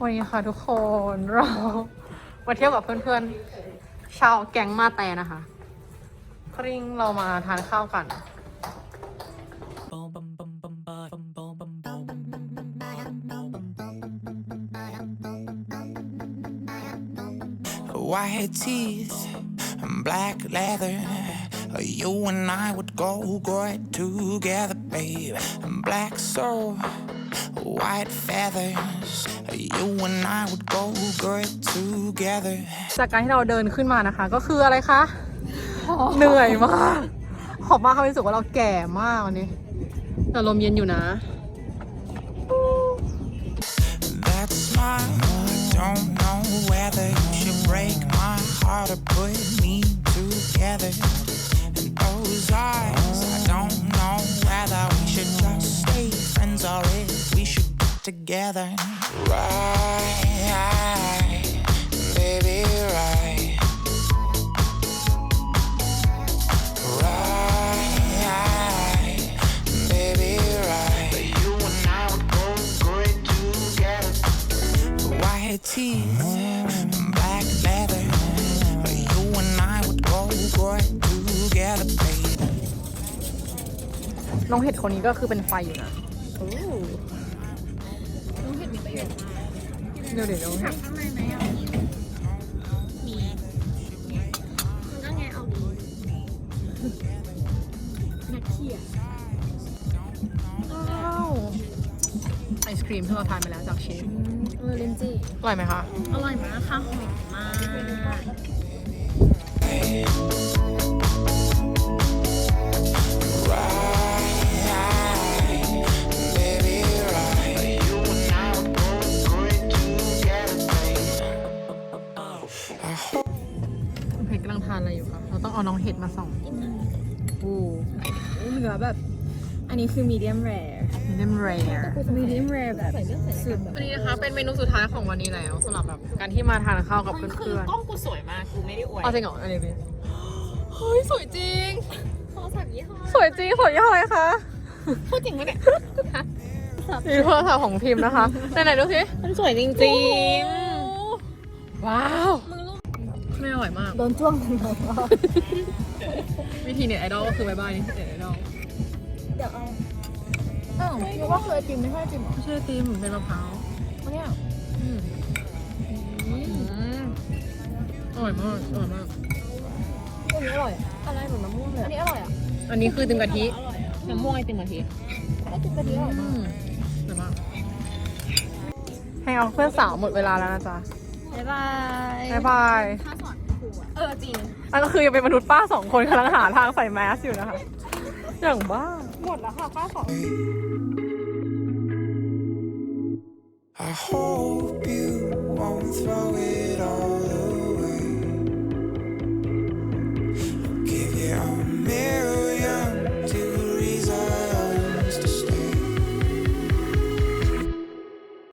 วันนี้ค่ะทุกคนเรามาเที่ยวกับเพื่อนๆ ชาวแก๊งมาแต่นะคะ คริงเรามาทานข้าวกัน White teeth and black leather. You and I would go great together, babe. And black soul, white feathers. You and I would go great together. จากการที่เราเดินขึ้นมานะคะ ก็คืออะไรคะ เหนื่อยมากหอบมากเขารู้สึกว่าเราแก่มากวันนี้แต่ลมเย็นอยู่นะ That smile, I don't know whether you should break my heart or put me together. And those eyes, I don't know whether we should just stay friends or if we should get together. Right, baby, right. Right, baby, right. You and I would go great together. White teeth, black leather. You and I would go great together, baby. น้องเห็ดคนนี้ก็คือเป็นไฟอยู่นะ เห็ดมีประโยชน์มากเดี๋ยวเดี๋ยวน้องเห็ดข้างในไหมอะมีมันก็ไงเอาดีนักเขียว้าวไอศครีมที่เราทานไปแล้วจากเชฟเออลินจีอร่อยไหมคะ อร่อยมากค่ะห I hope เห็ดกำลังทานอะไรอยู่คะเราต้องเอาน้องเห็ดมาส่องโอ้เนื้อแบบ อันนี้คือมีเดียมแรร์มีเดมเรย์มีเดียมแรร์แบบสุดวันนี้นะคะเป็นเมนูสุดท้ายของวันนี้แล้วสำหรับแบบการที่มาทานข้าวกับเพื่อนกล้องกูสวยมาก กูไม่ได้อวยๆเอาจริงเหรออะไรดิเฮ้ยสวยจริง โทรศัพท์ยี่ห้อสวยจริงสวยยี่ห้ออะไรคะพูดจริงปะเนี่ยนี่โทรศัพท์ของพิมพ์นะคะไหนๆดูสิมันสวยจริง ว้าว ไม่อร่อยมาก โดนจ้วงตลอดวิธีเน็ตไอดอลก็คือบายบายนี่เน็ตไอดอลเดี๋ยวเอาอ้าวนึกว่าเคยจิมไม่ใช่จิมเหรอไม่ใช่ติมเป็นมะพร้าวอันเนี่ยอืมอืมอร่อยมากอร่อยมาก อันนี้อร่อยอะไรเหมือนมะม่วงเลยอันนี้อร่อยอะอันนี้คือติมกะทิๆน้ำม่วงไอติมกะทิก็กินกะทิอร่อยอืมากมอร่อยมากให้เอาเพื่อนสาวหมดเวลาแล้วนะจ๊ะ บายบายบายาสอนครูเออจริง อันก็คือยังเป็นมนุษย์ป้าสองคนกำลังหาทางใส่แมสอยู่นะคะ อย่างบ้า หมดแล้วค่ะป้าสอง I hope you won't throw it all away.